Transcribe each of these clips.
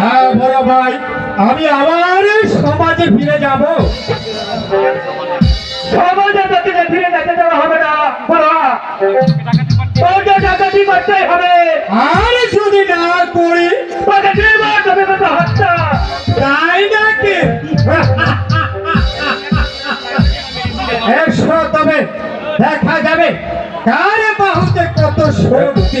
হ্যাঁ বড় ভাই আমি আবার সমাজে ফিরে যাব। সমাজে তোকে ফিরে যেতে দেওয়া হবে না বলা তোকে ডাকাতি করতে হবে। আর যদি না করি তোকে নির্বাণ হবে কত হত্যা? তাই নাকি? এসো তবে দেখা যাবে। কার বাহুতে কত শক্তি?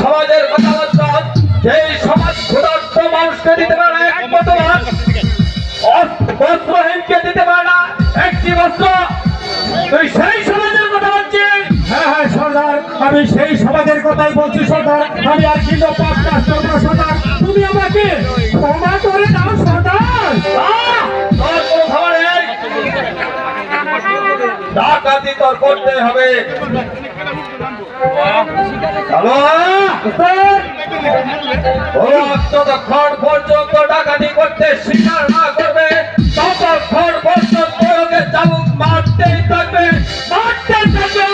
সমাজের কথা মানুষকে দিতে পারে এক দিতে পারে না সেই সমাজের কথা হ্যাঁ হ্যাঁ আমি সেই সমাজের কথাই বলছি, সর্দার। আমি আর কিংডম পাওয়ারটা করব না সর্দার করতে হবে। যতক্ষণ পর্যন্ত ডাকাতি করতে স্বীকার না করবে। ততক্ষণ পর্যন্ত ওকে চাবুক মারতেই থাকবে। মারতেই থাকবে।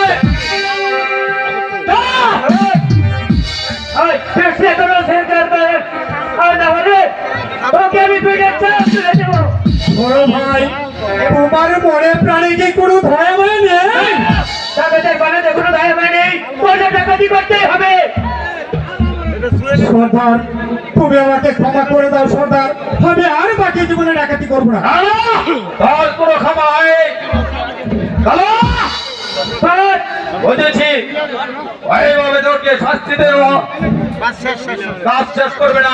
তোকে আমি চাপ বড় ভাই তোমার মনে প্রাণে কি কোনো ভয় ভয় নেই? ডাকাতের বানাতে কোনো দায় হয় নেই। তোকে ডাকাতি করতেই হবে। সর্দার তুমি আমাকে ক্ষমা করে দাও সর্দার। আমি আর বাকি জীবনে ডাকাতি করব না। তোর কোনো ক্ষমা হয় বুঝেছি। ওইভাবে তোকে শাস্তি দেব। কাজ শেষ করবে না।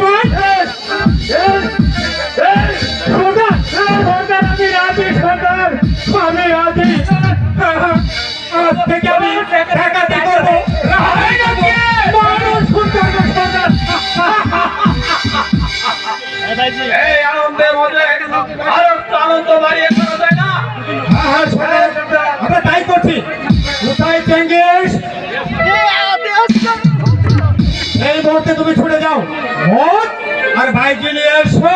আমি আজ থেকে আমি ডাকাতি করব মানুষ এই আনন্দের মধ্যে আরও আনন্দ বাড়িয়ে করা যায় না। আমরা তাই করছি। কোথায় চেঙ্গিস এই মুহূর্তে তুমি ছুটে যাও। আর ভাইকে নিয়ে এসো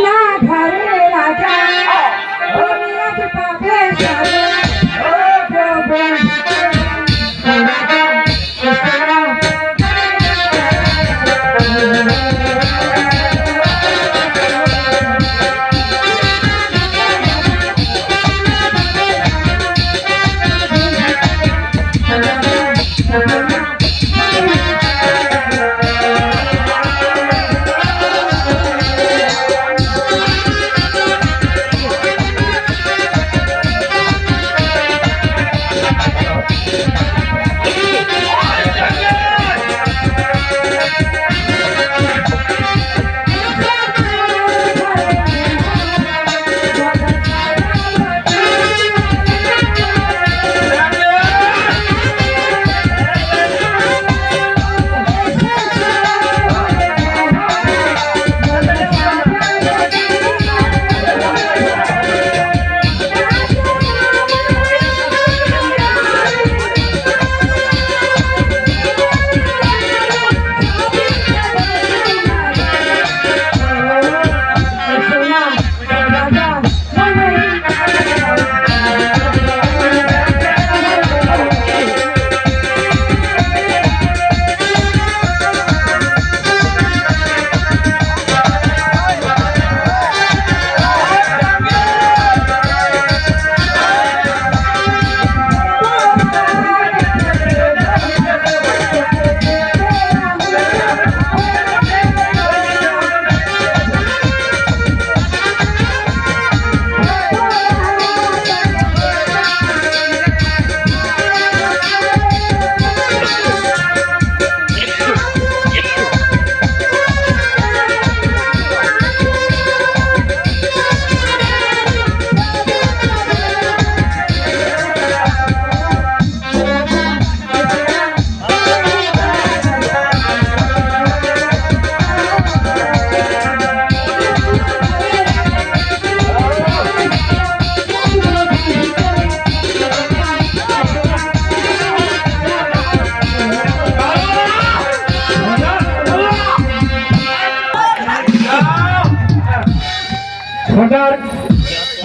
রূপনা ঘরে রাজা।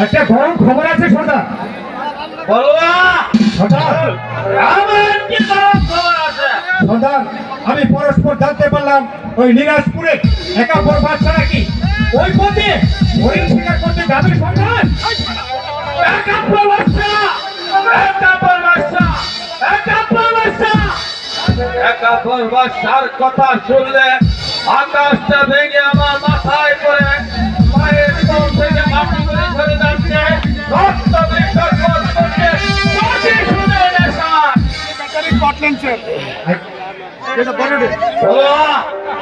একটা গরম খবর আছে আছে? সর্দার আমি পরস্পর জানতে পারলাম ওই নিরাজপুরে একা বরবাদ ছাড়া কি ওই পথে হরিণ শিকার করতে যাবে সর্দার? একাত্তর বাচ্চা একাত্তর বাচ্চা একাত্তর বাচ্চা একাত্তর বাচ্চার কথা শুনলে আকাশটা ভেঙে আমার মাথায় পড়ে। ধরে নেশা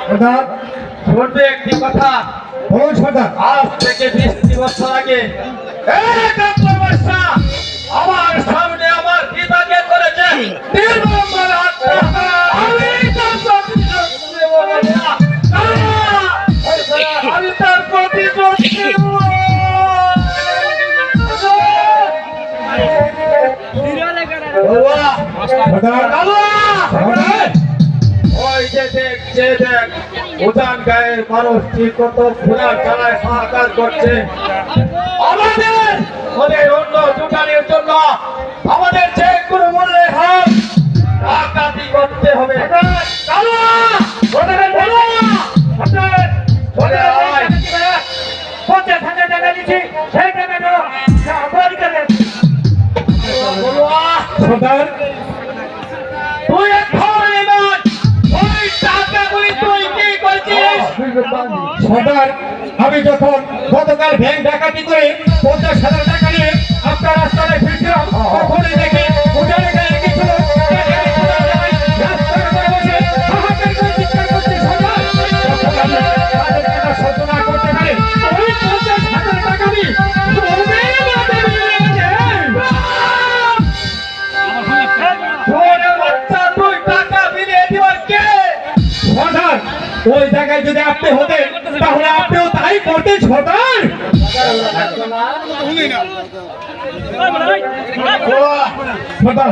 সর্দার শুনবে একটি কথা। আজ থেকে বৃষ্টি বছর আগে আমার সামনে আমার পিতাকে করেছে। আমি তার প্রতিশোধ ওই যে দেখ দেখ উদান গায়ের মানুষটি কত খোলা চালায় হাহাকার করছে আমাদের অন্য জুটানির জন্য তুই এক ধরনের নয়! ওই আমি যখন গতকাল ব্যাংক ডাকাতি করে পঞ্চাশ হাজার টাকা নিয়ে আপনার রাস্তায় ফিরছিলাম, তখনই দেখি জায়গায় যদি আপনি হতেন তাহলে আপনিও তাই করতেন সরকার সর্দার